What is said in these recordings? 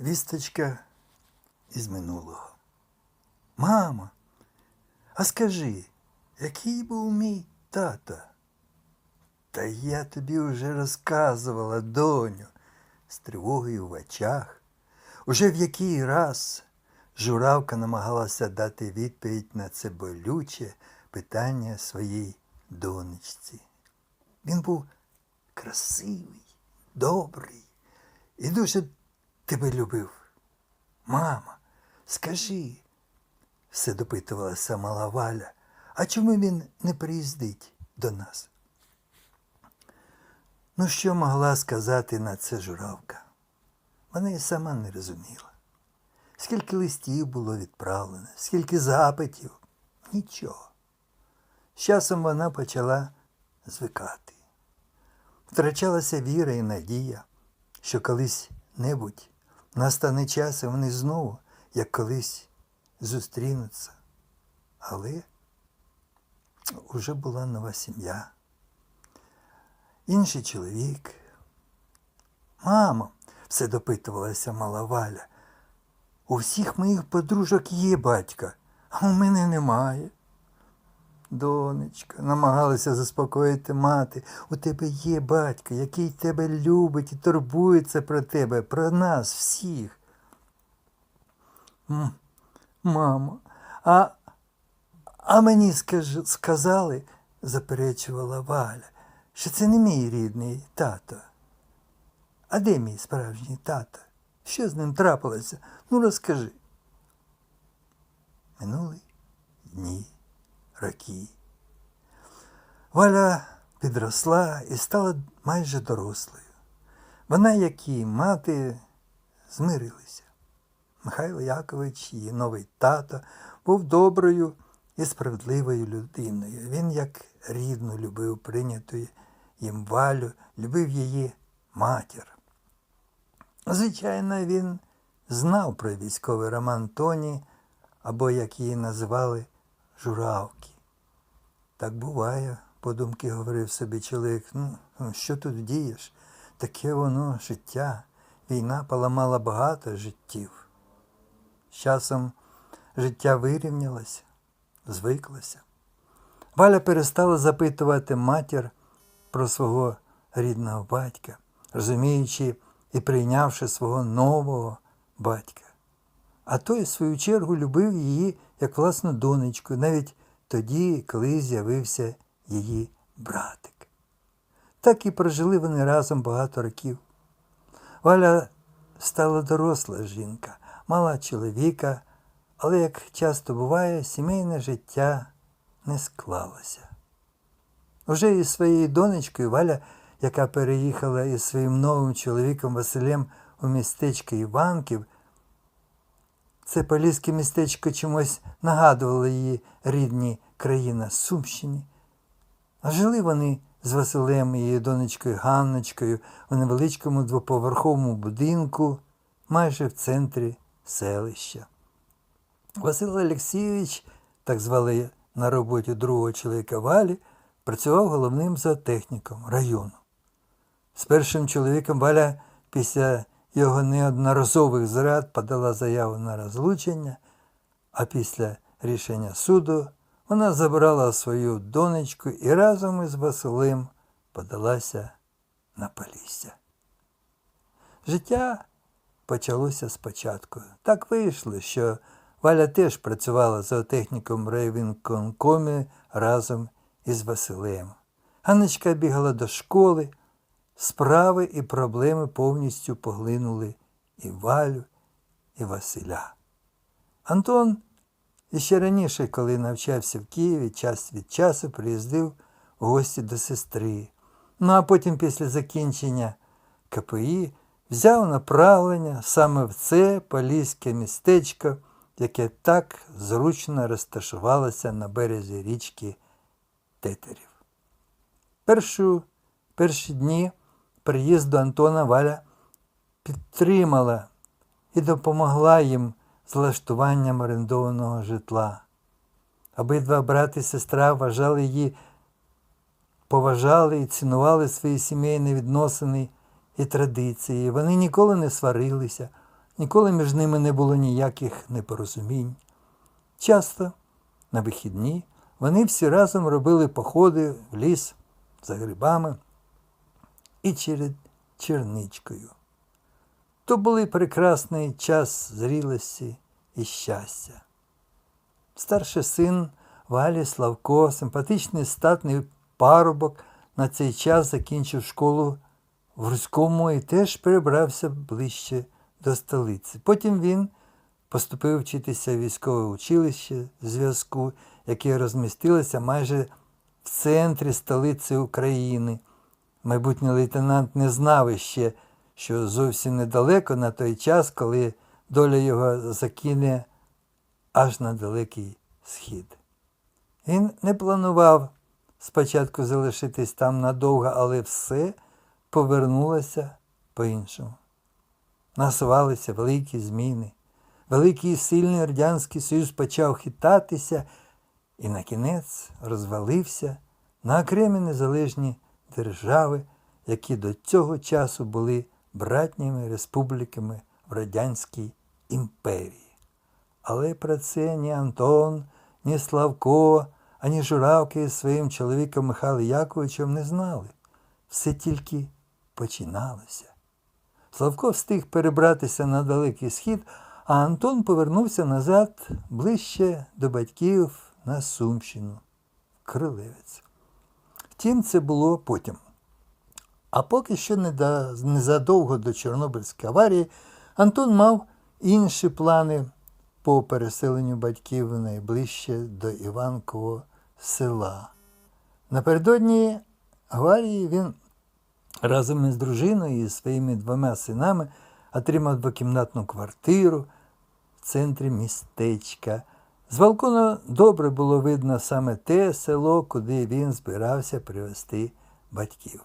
Вісточка із минулого. Мамо, а скажи, який був мій тато? Та я тобі вже розказувала, доню, з тривогою в очах. Уже в який раз журавка намагалася дати відповідь на це болюче питання своїй донечці. Він був красивий, добрий і дуже тебе любив. Мама, скажи, все допитувалася мала Валя, а чому він не приїздить до нас? Ну, що могла сказати на це журавка? Вона і сама не розуміла. Скільки листів було відправлено, скільки запитів, нічого. З часом вона почала звикати. Втрачалася віра і надія, що колись небудь настане час, і вони знову, як колись, зустрінуться. Але уже була нова сім'я. Інший чоловік. Мамо, все допитувалася мала Валя. У всіх моїх подружок є батька, а у мене немає. Донечка, намагалася заспокоїти мати. У тебе є батько, який тебе любить і турбується про тебе, про нас всіх. Мамо, а, а мені скаж, сказали, заперечувала Валя, що це не мій рідний тато. А де мій справжній тато? Що з ним трапилося? Ну розкажи. Минули дні, роки. Валя підросла і стала майже дорослою. Вона, як і мати, змирилися. Михайло Якович, її новий тато, був доброю і справедливою людиною. Він, як рідну, любив прийняту їм валю, любив її матір. Звичайно, він знав про військовий роман Тоні, або, як її називали, журавки. Так буває, подумки говорив собі чоловік. Ну, що тут вдієш? Таке воно життя. Війна поламала багато життів. З часом життя вирівнялося, звиклося. Валя перестала запитувати матір про свого рідного батька, розуміючи і прийнявши свого нового батька. А той, в свою чергу, любив її як власну донечку, навіть тоді, коли з'явився її братик. Так і прожили вони разом багато років. Валя стала доросла жінка, мала чоловіка, але, як часто буває, сімейне життя не склалося. Уже із своєю донечкою Валя, яка переїхала із своїм новим чоловіком Василем у містечко Іванків, це поліське містечко чомусь нагадувало її рідні країна Сумщині. А жили вони з Василем і її донечкою Ганночкою у невеличкому двоповерховому будинку, майже в центрі селища. Василь Олексійович, так звали на роботі другого чоловіка Валі, працював головним зоотехніком району. З першим чоловіком Валя після його неодноразових зрад подала заяву на розлучення, а після рішення суду вона забрала свою донечку і разом із Василем подалася на Полісся. Життя почалося спочатку. Так вийшло, що Валя теж працювала зоотехніком в райвінкомі разом із Василем. Ганночка бігала до школи, справи і проблеми повністю поглинули і Валю, і Василя. Антон іще раніше, коли навчався в Києві, час від часу приїздив в гості до сестри. Ну а потім, після закінчення КПІ, взяв направлення саме в це поліське містечко, яке так зручно розташувалося на березі річки Тетерів. Першу, перші дні приїзду Антона Валя підтримала і допомогла їм з влаштуванням орендованого житла. Обидва брат і сестра вважали її, поважали і цінували свої сімейні відносини і традиції. Вони ніколи не сварилися, Ніколи між ними не було ніяких непорозумінь. Часто на вихідні вони всі разом робили походи в ліс за грибами і через черничкою. То були прекрасний час зрілості і щастя. Старший син Валі Славко, симпатичний статний парубок, на цей час закінчив школу в Руському і теж перебрався ближче до столиці. Потім він поступив вчитися в військове училище зв'язку, яке розмістилося майже в центрі столиці України. Майбутній лейтенант не знав іще, що зовсім недалеко на той час, коли доля його закине аж на далекий схід. Він не планував спочатку залишитись там надовго, але все повернулося по-іншому. Насувалися великі зміни. Великий і сильний Радянський Союз почав хитатися і на кінець розвалився на окремі незалежні держави, які до цього часу були братніми республіками в Радянській імперії. Але про це ні Антон, ні Славко, ані Журавки із своїм чоловіком Михайлом Яковичем не знали. Все тільки починалося. Славко встиг перебратися на далекий схід, а Антон повернувся назад ближче до батьків на Сумщину, в Крилевець. Втім, це було потім. А поки що незадовго до Чорнобильської аварії Антон мав інші плани по переселенню батьків найближче до Іванкового села. Напередодні аварії він разом із дружиною і своїми двома синами отримав двокімнатну квартиру в центрі містечка. З балкона добре було видно саме те село, куди він збирався привезти батьків.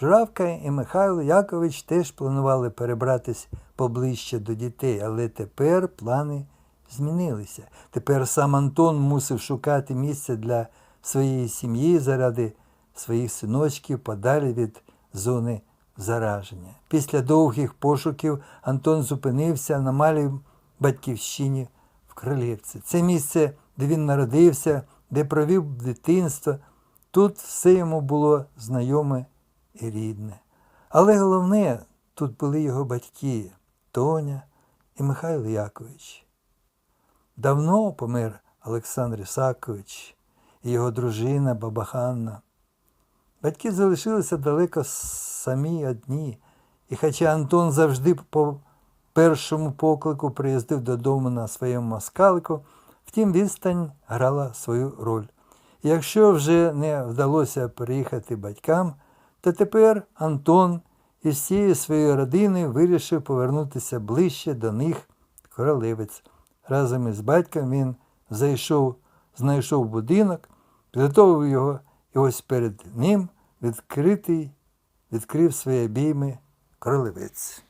Журавка і Михайло Якович теж планували перебратись поближче до дітей, але тепер плани змінилися. Тепер сам Антон мусив шукати місце для своєї сім'ї заради своїх синочків подалі від зони зараження. Після довгих пошуків Антон зупинився на малій батьківщині в Крилівці. Це місце, де він народився, де провів дитинство. Тут все йому було знайоме і рідне. Але головне, тут були його батьки Тоня і Михайло Якович. Давно помер Олександр Ісакович і його дружина Баба Ханна. Батьки залишилися далеко самі одні, і хоча Антон завжди по першому поклику приїздив додому на своєму москалику, втім відстань грала свою роль. Якщо вже не вдалося приїхати батькам, то тепер Антон із всією своєю родиною вирішив повернутися ближче до них Королевець. Разом із батьком він зайшов, знайшов будинок, підготовив його, і ось перед ним відкритий, відкрив свої обійми Королевець.